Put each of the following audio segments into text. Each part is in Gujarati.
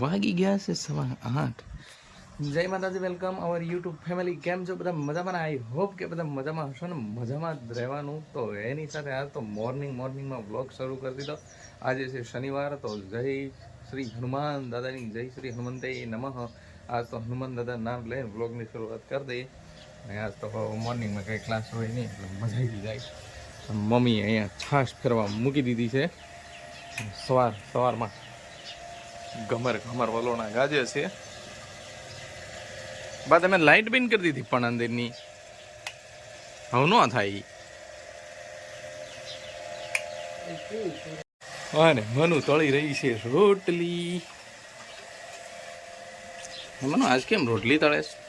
વાગી ગયા છે સવા આઠ. જય માતાજી વેલકમ અવર યુટ્યુબ ફેમિલી કેમ છો? બધા મજામાં આઈ હોપ કે બધા મજામાં હશો ને? મજામાં જ રહેવાનું. તો એની સાથે આજ તો મોર્નિંગ મોર્નિંગમાં વ્લોગ શરૂ કરી દીધો. આજે છે શનિવાર, તો જય શ્રી હનુમાન દાદાની, જય શ્રી હનુમંતે નમઃ. આજ તો હનુમાન દાદા નામ લઈને વ્લોગની શરૂઆત કરી દઈએ. અને આજ તો મોર્નિંગમાં કંઈ ક્લાસ હોય નહીં, એટલે મજા આવી જાય. મમ્મી અહીંયા છાશ ફેરવા મૂકી દીધી છે. સવાર, સવારમાં. ગમર ગમર વલોણા ગાજે છે. બા તમે લાઇટ બંધ કરી દીધી પણ અંદરની. હવે ન થાય. અને મનુ તળી રહી છે રોટલી. મનુ આજ કેમ રોટલી તળે છે?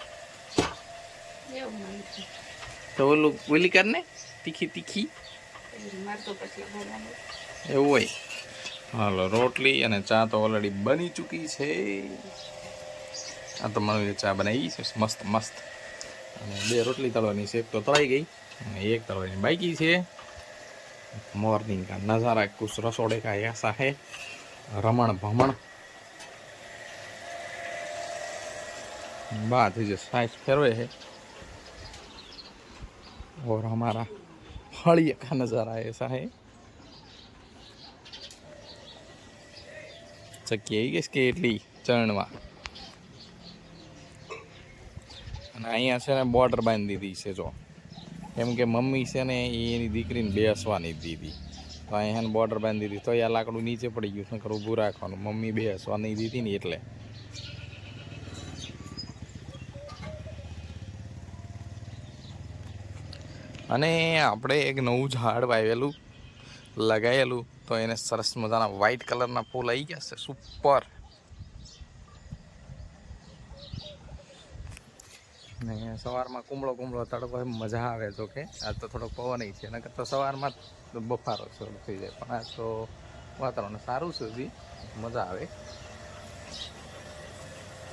તો ઓલું ઓલી કર ને તીખી તીખી. એવું હોય. हाँ रोटली चा तो ऑलरेडी बनी चुकी है आ तो मे चा बनाई मस्त मस्त बे रोटली तलवा एक तो तलाई गई एक तलवा बाइकी है मॉर्निंग का नज़ारा कुछ रसोड़े का ऐसा है रमण भमण बात है जो साइज़ फेरवे है और हमारा फलिया का नज़ारा ऐसा है આવી કે એટલી ચરણમાં. અને અહીંયા છે ને બોર્ડર બાંધી દીધી છે, જો. કેમ કે મમ્મી છે ને એ એની દીકરીને બેસવાની દીધી. તો અહીંયા બોર્ડર બાંધી દીધી. તો આ લાકડું નીચે પડી ગયું છે ઊભું રાખવાનું. મમ્મી બેસવા નહીં દીધી ને એટલે. અને આપણે એક નવું ઝાડ વાવેલું. લગાવેલું તો એને સરસ મજાના વ્હાઈટ કલરના ફૂલ આવી ગયા છે. સુપર ને સવારમાં કુમળો કુમળો તડકો મજા આવે જો કે. આજ તો થોડોક પવન છે. નકર તો સવારમાં બફારો શરૂ થઈ જાય. પણ આજ તો વાતાવરણ સારું છે હજી. મજા આવે.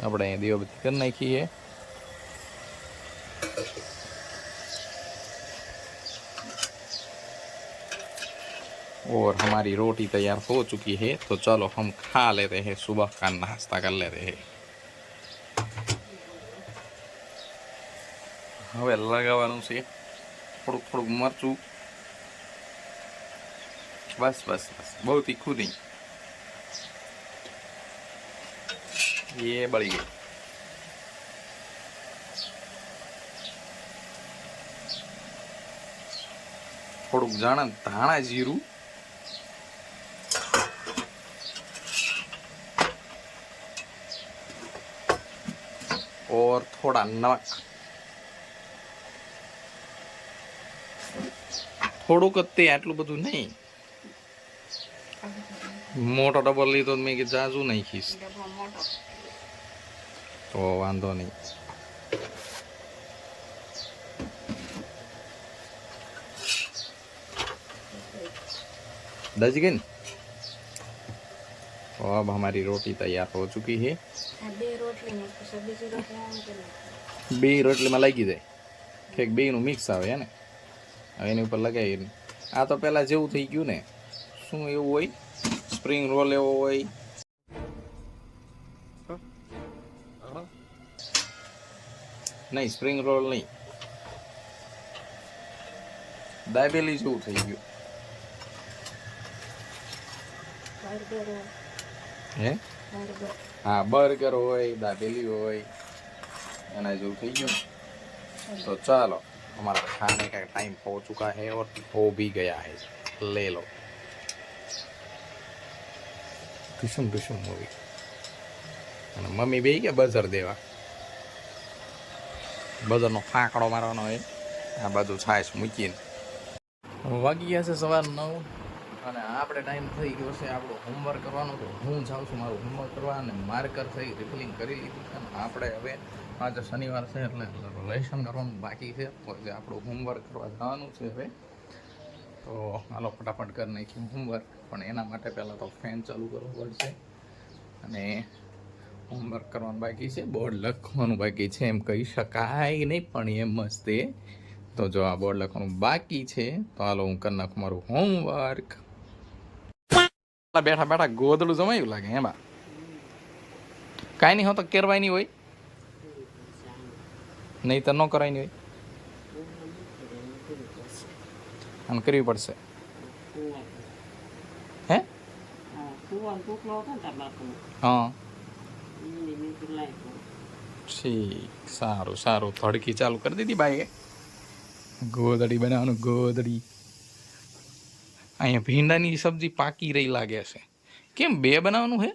આપણે અહીં દીવાબત્તી કરી નાખીએ. और हमारी रोटी तैयार हो चुकी है तो चलो हम खा लेते हैं सुबह का नाश्ता कर लेते हैं હવે લગાવવાનું છે થોડુંક થોડુંક મરચું બસ બસ બસ બહુ તીખું નહીં એ બળી ગઈ થોડુંક જાણે ધાણા જીરું और थोड़ा नमक થોડુંક જ તે આટલું બધું નહીં મોટો ડબલ લીધો તો મેં કે જાજુ નાખીશ તો વાંધો નહીં दस गई न? तो अब हमारी रोटी तैयार हो चुकी है બે રોટલીમાં લાગી જાય ઠેક બેયનું મિક્સ આવે હે ને હવે એની ઉપર લગાવી આ તો પહેલાં જેવું થઈ ગયું ને શું એવું હોય સ્પ્રિંગ રોલ એવો હોય નહીં સ્પ્રિંગ રોલ નહીં દાબેલી જેવું થઈ ગયું હે હા બર્ગર હોય દાબેલી હોય એના જેવું થઈ ગયું तो चलो हमारा खाने का टाइम हो चुका है और हो भी गया है ले लो ટુસમ ટુસમ મૂવી અને મમ્મી બે ગયા બઝર દેવા બઝરનો ફાંકડો મારવાનો હોય આ બધું છાશ મૂકીને વાગી ગયા છે સવાર નવ અને આપણે ટાઈમ થઈ ગયો છે, આપણું હોમવર્ક કરવાનું તો હું જાઉં છું, મારું હોમવર્ક કરવા અને માર્કર થઈ રિફિલિંગ કરી લીધું છે. અને આપણે હવે આજે શનિવાર છે એટલે લેસન કરવાનું બાકી છે. તો જે આપણું હોમવર્ક કરવા જવાનું છે હવે. તો હાલો, ફટાફટ કરી નાખ્યું હોમવર્ક પણ એના માટે પહેલાં તો ફેન ચાલુ કરવો પડશે. અને હોમવર્ક કરવાનું બાકી છે. બોર્ડ લખવાનું બાકી છે. એમ કહી શકાય નહીં, પણ એમ મસ્તે તો. જો આ બોર્ડ લખવાનું બાકી છે, તો હાલો હું કરી નાખું મારું હોમવર્ક બેઠા બેઠા ગોદડું જમાયું લાગે એમાં. કાંઈ નહીં હોતો કેરવાય હોય. નહીં તો ન કરાય નહીં હોય. અને કરવી પડશે. હે? હા. ઠીક, સારું સારું. ધડકી ચાલુ કરી દીધી ભાઈએ ગોદડી બનાવવાનું, ગોદડી. અહીંયા ભીંડાની સબ્જી પાકી રહી લાગે છે. કેમ બે બનાવવાનું હે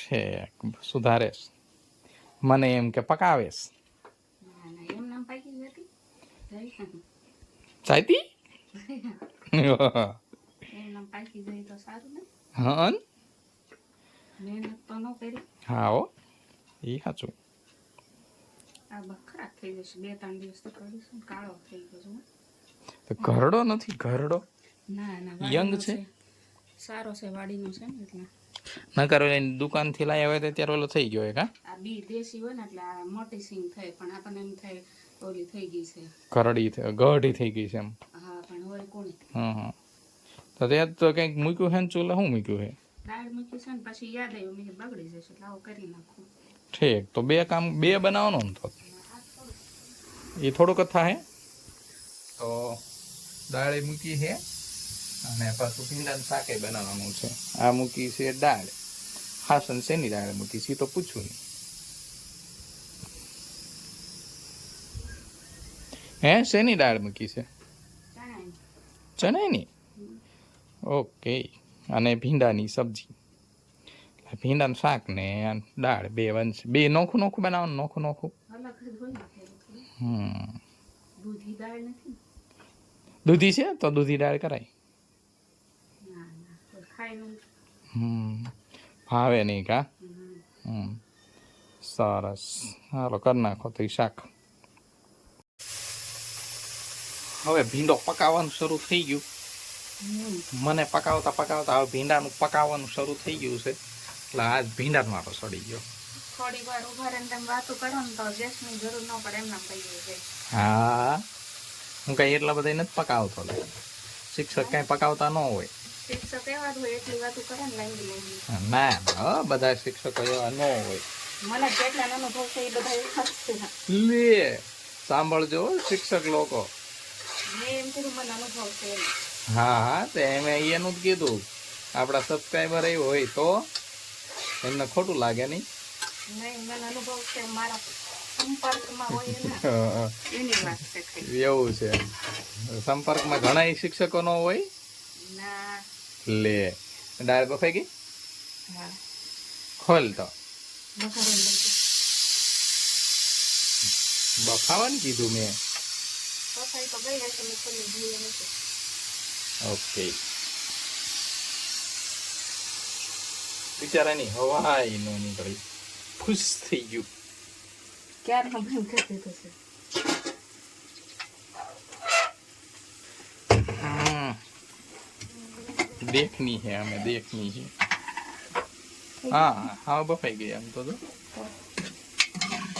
છે સુધારી મને એમ કે પકાવેશ ચાયતી હા હા હો. એ સાચું આ બા થઈ જશે. બે ત્રણ દિવસ તો કરીશું. કાળો થઈ ગયો ઘરડો નથી ઘરડો? વાડીનો છે? સારો છે વાડીનો છે ને એટલે. ન કરો એની દુકાનથી લાવ્યા હોય તો ત્યારે ઓલો થઈ ગયો એક આ બી દેશી હોય ને એટલે આ મોટી સિંગ થાય પણ આપણને એમ થાય ઓલી થઈ ગઈ છે. ઘરડી થઈ ગઢી થઈ ગઈ છે એમ. હા પણ હોય કોણી? હા હા તો ત્યાં તો કંઈક મૂક્યું છે ને ચૂલા? શું મૂક્યું છે? દાળ મૂકી છે ને પછી યાદ આવ્યું મેં બગડી જશે એટલે આવું કરી નાખું. ઠીક તો બે કામ બે બનાવવાનું ને તો. એ થોડુંક જ થાય. તો દાળ મૂકી છે અને પાછું ભીંડાનું શાકે બનાવવાનું છે. આ મૂકી છે દાળ. હાસન શેની દાળ મૂકી છે તો પૂછું નહીં. હે શેની દાળ મૂકી છે? ચણાની. ઓકે. અને ભીંડાની સબ્જી. ભીંડાનું શાક ને દાળ બે વંશ બે નોખું નોખું બનાવવાનું નોખું નોખું. હમ. દૂધી દાળ નથી? દૂધી છે? તો દૂધી દાળ કરાય. હમ ભાવે નહીં કા. હમ સરસ. હાલો કરી નાખો તો શાક. હવે ભીંડો પકાવવાનું શરૂ થઈ ગયું. મને પકાવતા પકાવતા હવે ભીંડાનું પકાવવાનું શરૂ થઈ ગયું છે. એટલે આજ ભીંડા મારો સડી ગયો. થોડી વાર ઊભા રહીને તમે વાતો કરો ને તો ગેસની જરૂર ન પડે એમના પડી જાય હા. હું કઈ એટલા બધા નથી પકાવતો શિક્ષક કઈ પકાવતા ન હોય. ને બધા શિક્ષકો એવા ન હોય. લે સાંભળજો શિક્ષક લોકો. હા હા તો એમે એનું જ કીધું. આપણા સબસ્ક્રાઈબર એ હોય તો એમને ખોટું લાગે નહીં. નહીં મને અનુભવ છે મારા એવું છે. સંપર્કમાં ઘણા શિક્ષકો નો હોય? લે. દાળ બફાઈ ગઈ? ખોલ તો. બફાવા ને બફાવાનું કીધું મેં. ઓકે. બિચારાની હવાઈ નો નીકળી. ખુશ થઈ ગયું. ક્યારનો બંધ કરી દીધો છે હમ. દેખની છે અમે દેખની છે હા હા બફાઈ ગઈ આમ તો જો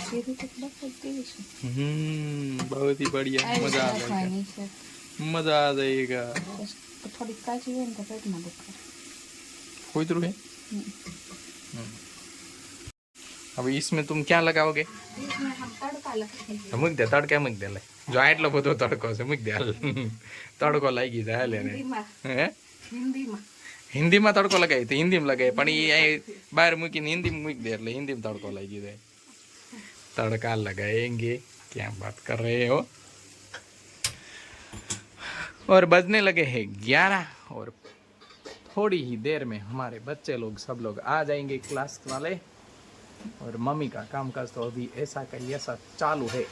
સીધી તો બફાઈ ગઈ છે હમ બહુત ही बढ़िया આવી मजा आ રીતે जाएगा નાખવાની છે मजा आ जाएगा બસ થોડી કાચી હોય ને તો પેટમાં દુખે कोई है हम्म। अब इसमें तुम क्या लगाओगे इसमें हम तड़का लगाएंगे તો મૂક દે તડકે મૂક દે લે જો આટલો બધો તડકો છે મૂક દે હાલ તડકો લાગી જાય હાલે ને હિન્દીમાં હે હિન્દીમાં હિન્દીમાં તડકો લગાવી તો હિન્દીમાં લગાવી પણ એ અહીં બહાર મૂકીને હિન્દીમાં મૂકી દે એટલે હિન્દીમાં તડકો લાગી જાય तड़का लगाएंगे क्या बात कर रहे हो और बजने लगे हैं ग्यारह और थोड़ी ही देर में हमारे बच्चे लोग सब लोग आ जाएंगे क्लास वाले और मम्मी का काम काज तो अभी ऐसा का ऐसा चालू है